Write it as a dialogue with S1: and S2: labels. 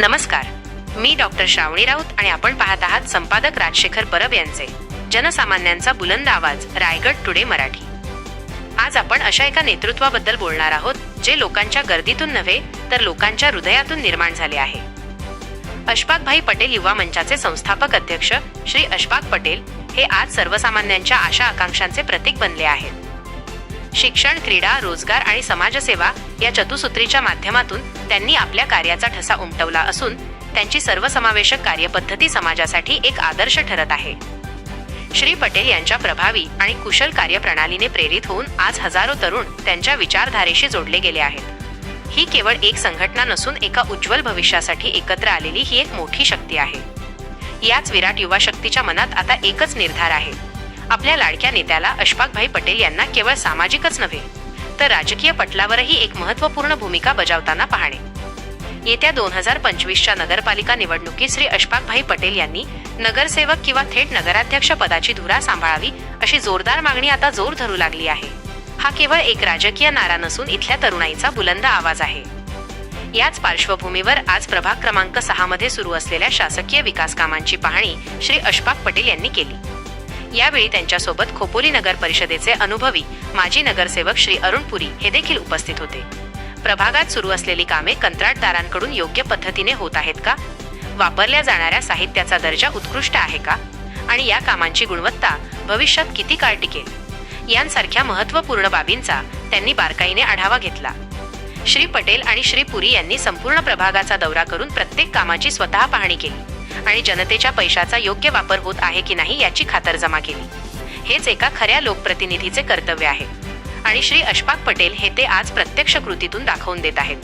S1: नमस्कार. मी डॉक्टर श्रावणी राऊत आणि आपण पाहत आहात संपादक राजशेखर परब यांचे. जनसामान्यांचा बुलंद आवाज रायगड टुडे मराठी. आज आपण अशा एका नेतृत्वाबद्दल बोलणार आहोत जे लोकांच्या गर्दीतून नव्हे तर लोकांच्या हृदयातून निर्माण झाले आहे. अशफाकभाई पटेल युवा मंचाचे संस्थापक अध्यक्ष श्री अशफाक पटेल हे आज सर्वसामान्यांच्या आशा आकांक्षांचे प्रतीक बनले आहेत. शिक्षण क्रीडा रोजगार आणि समाजसेवा या चतुसूत्रीच्या माध्यमातून त्यांनी आपल्या कार्याचा ठसा उमटवला असून त्यांची सर्वसमावेशक कार्यपद्धती समाजासाठी एक आदर्श ठरत आहे. श्री पटेल यांच्या प्रभावी आणि कुशल कार्यप्रणालीने प्रेरित होऊन आज हजारो तरुण त्यांच्या विचारधारेशी जोडले गेले आहेत. ही केवळ एक संघटना नसून एका उज्ज्वल भविष्यासाठी एकत्र आलेली ही एक मोठी शक्ती आहे. याच विराट युवा शक्तीच्या मनात आता एकच निर्धार आहे. आपल्या लाडक्या नेत्याला अशफाकभाई पटेल यांना केवळ सामाजिकच नव्हे तर राजकीय पटलावरही एक महत्त्वपूर्ण भूमिका बजावताना पाहणे. येत्या दोन हजार पंचवीसच्या नगरपालिका निवडणुकीत श्री अशफाकभाई पटेल यांनी नगरसेवक किंवा थेट नगराध्यक्ष पदाची धुरा सांभाळावी अशी जोरदार मागणी आता जोर धरू लागली आहे. हा केवळ एक राजकीय नारा नसून इथल्या तरुणाईचा बुलंद आवाज आहे. याच पार्श्वभूमीवर आज प्रभाग क्रमांक सहा मध्ये सुरू असलेल्या शासकीय विकास कामांची पाहणी श्री अशफाक पटेल यांनी केली. यावेळी त्यांच्यासोबत खोपोली नगर परिषदेचे अनुभवी माजी नगरसेवक श्री अरुण पुरी हे देखील उपस्थित होते. प्रभागात सुरू असलेली कामे कंत्राटदारांकडून योग्य पद्धतीने होत आहेत का? वापरल्या जाणाऱ्या साहित्याचा दर्जा उत्कृष्ट आहे का? आणि या कामांची गुणवत्ता भविष्यात किती काळ टिकेल? यांसारख्या महत्त्वपूर्ण बाबींचा त्यांनी बारकाईने आढावा घेतला. श्री पटेल आणि श्री पुरी यांनी संपूर्ण प्रभागाचा दौरा करून प्रत्येक कामाची स्वतः पाहणी केली. आणि जनतेच्या पैशाचा योग्य वापर होत आहे की नाही याची खातरजमा केली. हेच एका खऱ्या लोकप्रतिनिधीचे कर्तव्य आहे. आणि श्री अशफाक पटेल हे ते आज प्रत्यक्ष कृतीतून दाखवून देत आहेत.